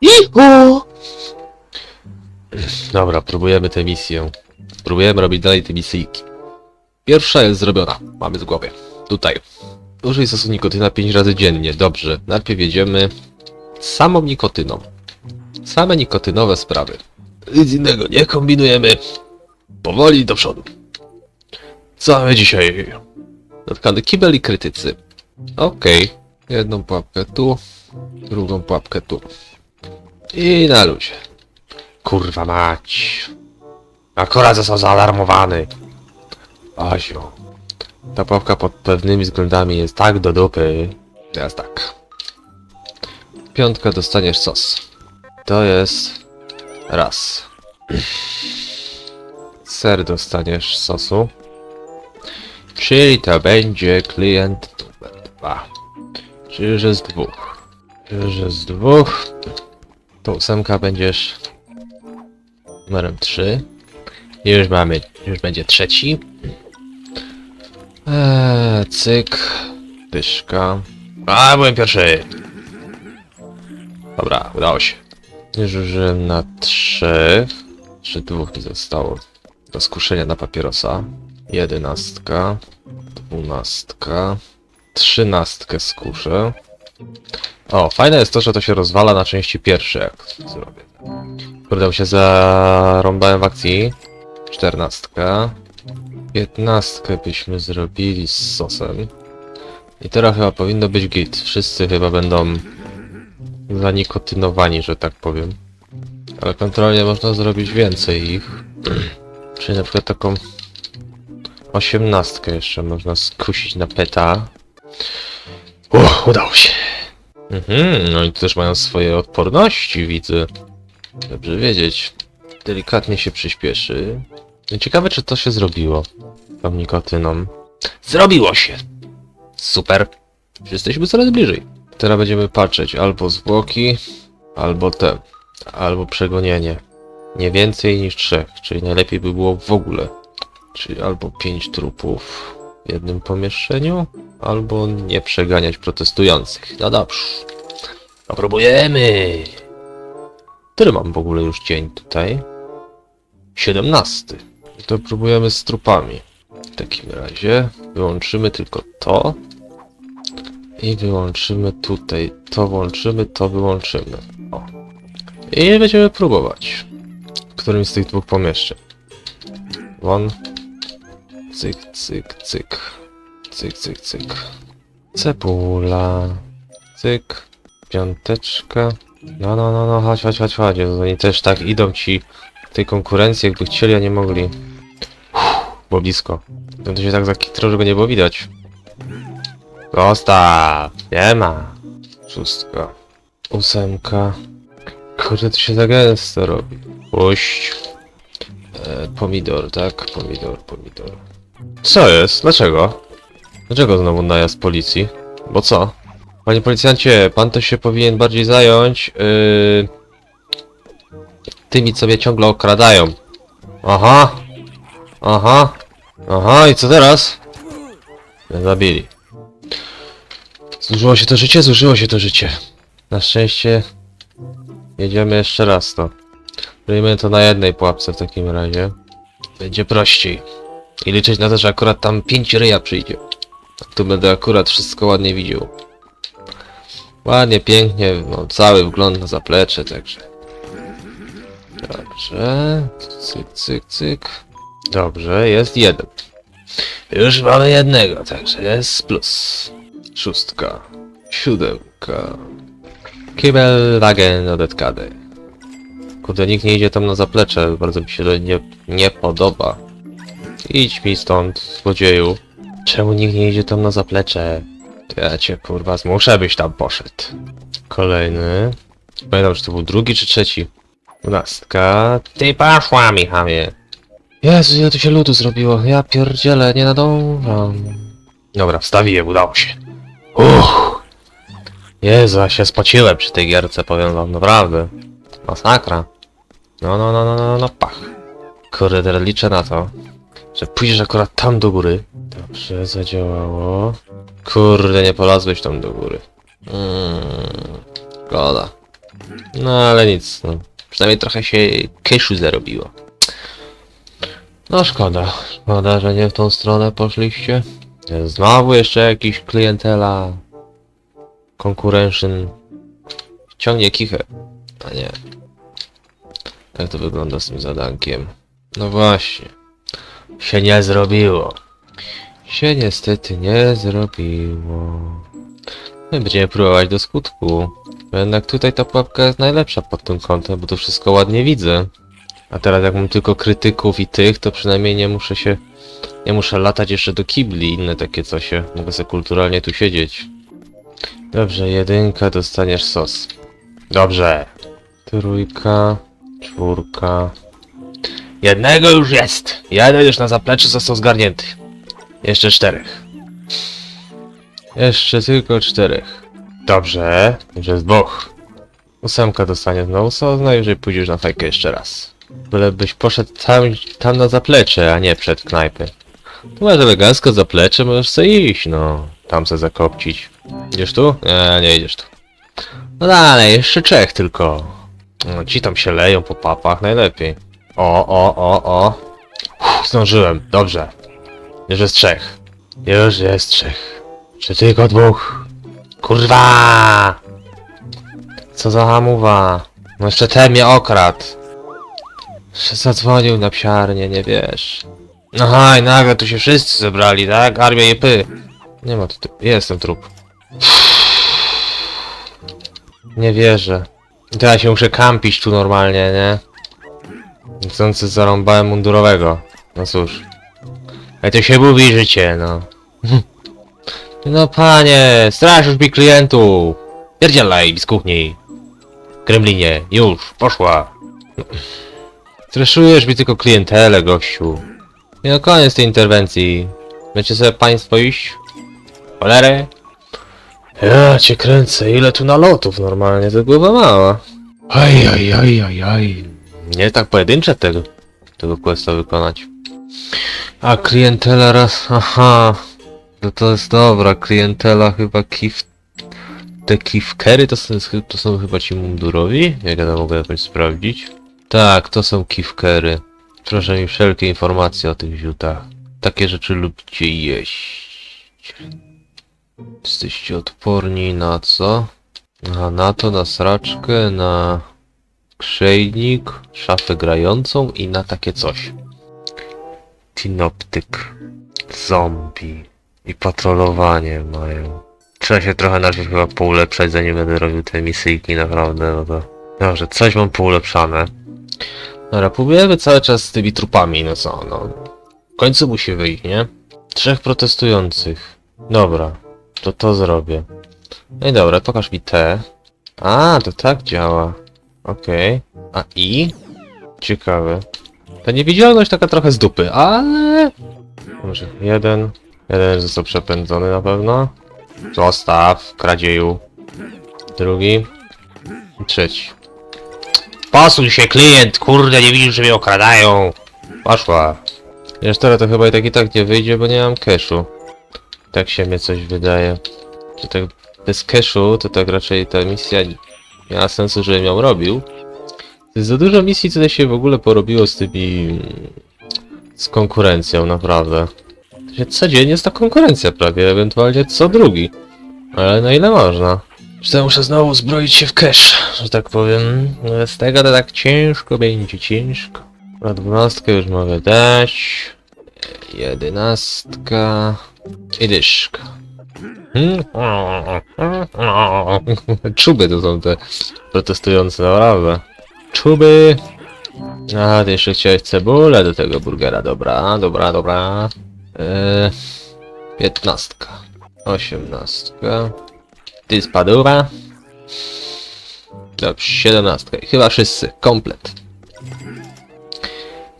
Ihu! Dobra, próbujemy tę misję. Próbujemy robić dalej te misyjki. Pierwsza jest zrobiona. Mamy z głowy. Tutaj. Użyj sosu nikotyna 5 razy dziennie. Dobrze. Najpierw jedziemy samą nikotyną. Same nikotynowe sprawy. Nic innego nie kombinujemy. Powoli do przodu. Co mamy dzisiaj? Dotkany kibel i krytycy. Okej. Jedną pułapkę tu, drugą pułapkę tu. I na luzie. Kurwa mać. Akurat został zaalarmowany. Asiu. Ta pułapka pod pewnymi względami jest tak do dupy. Teraz tak. Piątkę dostaniesz sos. To jest... Raz. Ser dostaniesz sosu. Czyli to będzie klient numer dwa. Czyli że z dwóch. Czyli że z dwóch. To ósemka będziesz numerem 3. Już mamy, już będzie trzeci. Eee, cyk. Dyszka. A, byłem pierwszy. Dobra, udało się. Już użyłem na trzech. Jeszcze dwóch mi zostało. Do skuszenia na papierosa. Jedenastka. Dwunastka. Trzynastkę skuszę. O, fajne jest to, że to się rozwala na części pierwsze, jak zrobię. Kurde, się zarąbałem w akcji. Czternastka. Piętnastkę byśmy zrobili z sosem. I teraz chyba powinno być git. Wszyscy chyba będą zanikotynowani, że tak powiem. Ale kontrolnie można zrobić więcej ich. Czyli na przykład taką osiemnastkę jeszcze można skusić na peta. Uff, udało się. Mhm, no i też mają swoje odporności, widzę. Dobrze wiedzieć. Delikatnie się przyspieszy. No Ciekawe, czy to się zrobiło. Tą nikotyną. Zrobiło się! Super. Jesteśmy coraz bliżej. Teraz będziemy patrzeć albo zwłoki, albo te, albo przegonienie. Nie więcej niż trzech, czyli najlepiej by było w ogóle. Czyli albo pięć trupów w jednym pomieszczeniu, albo nie przeganiać protestujących. No dobrze. No próbujemy. Który mam w ogóle już dzień tutaj? 17. To próbujemy z trupami. W takim razie wyłączymy tylko to. I wyłączymy tutaj. To włączymy, to wyłączymy. O. I będziemy próbować. W którymś z tych dwóch pomieszczeń. Won. Cyk, cyk, cyk. Cyk, cyk, cyk. Cebula. Cyk. Piąteczka. No, no, no, no, chodź, chodź, chodź, chodź. Oni też tak idą ci w tej konkurencji, jakby chcieli, a nie mogli. Uff, było blisko. Ten to się tak zakitrał, że go nie było widać. Zostaw! Nie ma. Szóstka. Ósemka. Kurde, to się za gęsto robi. Puść. E, pomidor, tak? Pomidor, pomidor. Co jest? Dlaczego? Dlaczego znowu najazd policji? Bo co? Panie policjancie, pan to się powinien bardziej zająć yy, tymi, co mnie ciągle okradają. Aha! Aha! Aha, i co teraz? Mnie zabili. Zużyło się to życie? Zużyło się to życie. Na szczęście jedziemy jeszcze raz to. Robimy to na jednej pułapce w takim razie. Będzie prościej. I liczyć na to, że akurat tam pięć ryja przyjdzie. Tu będę akurat wszystko ładnie widział. Ładnie, pięknie, no cały wgląd na zaplecze, także. Dobrze. Cyk, cyk, cyk. Dobrze, jest jeden. Już mamy jednego, także jest plus. Szóstka. Siódemka. Kibelwagen odetkady. Kurde, nikt nie idzie tam na zaplecze, bardzo mi się to nie, nie podoba. Idź mi stąd, złodzieju. Czemu nikt nie idzie tam na zaplecze? Ja cię kurwa zmuszę, byś tam poszedł. Kolejny. Pamiętam, czy to był drugi czy trzeci. Dwunastka. Ty poszła, Michałie. Jezu, ile tu się ludu zrobiło. Ja pierdzielę, nie nadążam. Dobra, wstawiłem, udało się. Uff. Jezu, ja się spociłem przy tej gierce, powiem wam, naprawdę. Masakra. No, no, no, no, no, no, pach. Kurde, liczę na to, że pójdziesz akurat tam do góry. Dobrze, zadziałało. Kurde, nie polazłeś tam do góry. Mm, szkoda. No ale nic, no. Przynajmniej trochę się kiszu zarobiło. No szkoda, szkoda, że nie w tą stronę poszliście. Znowu jeszcze jakiś klientela. Concurrention. Ciągnie kichę. A nie. Jak to wygląda z tym zadankiem? No właśnie. Się nie zrobiło. Się niestety nie zrobiło. My będziemy próbować do skutku. Jednak tutaj ta pułapka jest najlepsza pod tym kątem, bo to wszystko ładnie widzę. A teraz jak mam tylko krytyków i tych, to przynajmniej nie muszę się... Nie muszę latać jeszcze do kibli, inne takie cosie. Mogę sobie kulturalnie tu siedzieć. Dobrze, jedynka, dostaniesz sos. Dobrze. Trójka, czwórka. Jednego już jest! Jeden już na zaplecze został zgarnięty. Jeszcze czterech. Jeszcze tylko czterech. Dobrze, już jest dwóch. Ósemka dostanie znowu sos, najwyżej pójdziesz na fajkę jeszcze raz. Bylebyś poszedł tam, tam na zaplecze, a nie przed knajpy. Tu masz elegancko zaplecze, możesz sobie iść, no. Tam se zakopcić. Idziesz tu? Nie, nie idziesz tu. No dalej, jeszcze trzech tylko. No, ci tam się leją po papach, najlepiej. O, o, o, o. Uff, zdążyłem, dobrze. Już jest trzech. Już jest trzech. Czy tylko dwóch? Kurwa! Co za hamuwa? No jeszcze ten mnie okradł. Jeszcze zadzwonił na psiarnię, nie wiesz. Aha, i nagle tu się wszyscy zebrali, tak? Armia jepy. Nie ma tu... tru- Jestem trup. Nie wierzę. Teraz się muszę kampić tu normalnie, nie? Chcący zarąbałem mundurowego. No cóż. Ale to się mówi życie, no. No panie, straszysz mi klientów! Pierdzielaj mi z kuchni! Kremlinie, już, poszła! Streszujesz mi tylko klientelę, gościu. I no koniec tej interwencji. Będziecie sobie państwo iść? Cholery? Ja cię kręcę, ile tu nalotów normalnie, to głowa mała. Aj, aj, aj, aj, aj. Nie tak pojedyncze tego, tego questa wykonać. A klientela raz, aha. No to jest dobra, klientela chyba kif... Te kifkery to są, to są chyba ci mundurowi? Jak ja to mogę jakoś sprawdzić? Tak, to są kifkery. Proszę mi wszelkie informacje o tych ziutach. Takie rzeczy lubcie jeść. Jesteście odporni na co? Aha, na to, na sraczkę, na krzejnik, szafę grającą i na takie coś. Tinoptyk, zombie i patrolowanie mają. Trzeba się trochę najpierw chyba poulepszać, zanim będę robił te misyjki, naprawdę, no to... Dobrze, coś mam poulepszane. Dobra, próbujemy cały czas z tymi trupami, no co, no. W końcu musi wyjść, nie? Trzech protestujących. Dobra, to to zrobię. No i dobra, pokaż mi te. A, to tak działa. Okej. A i? Ciekawe. Ta niewidzialność taka trochę z dupy, ale... Może jeden. Jeden został przepędzony na pewno. Zostaw, kradzieju. Drugi. Trzeci. Posuń się, klient! Kurde, nie widzisz, że mnie okradają! Poszła. Wiesz, teraz to chyba i tak i tak nie wyjdzie, bo nie mam cashu. Tak się mnie coś wydaje. Że tak bez cashu, to tak raczej ta misja nie miała sensu, żebym ją robił. Za dużo misji, co się w ogóle porobiło z tymi... z konkurencją, naprawdę. Codziennie jest ta konkurencja prawie, ewentualnie co drugi. Ale na ile można? Że muszę znowu zbroić się w cash, że tak powiem. No z tego to tak ciężko będzie, ciężko. Na dwunastkę już mogę dać. Jedenastka. I dyszka. Czuby to są te protestujące, naprawdę. Czuby! A, ty jeszcze chciałeś cebulę do tego burgera, dobra, dobra, dobra. Eee, piętnastka. Osiemnastka. Ty spadura. Dobrze, siedemnastka. I Chyba wszyscy. Komplet.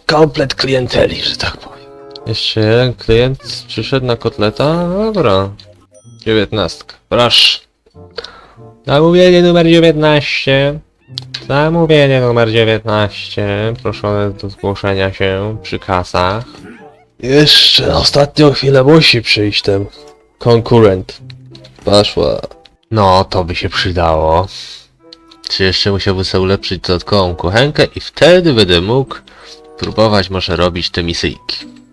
Komplet klienteli, że tak powiem. Jeszcze jeden klient przyszedł na kotleta? Dobra. Dziewiętnastka. Proszę. Zamówienie numer 19. Zamówienie numer 19. Proszone do zgłoszenia się przy kasach. Jeszcze na ostatnią chwilę musi przyjść ten konkurent. Poszła. No, to by się przydało. Czy jeszcze musiałbym sobie ulepszyć dodatkową kuchenkę i wtedy będę mógł próbować może robić te misyjki.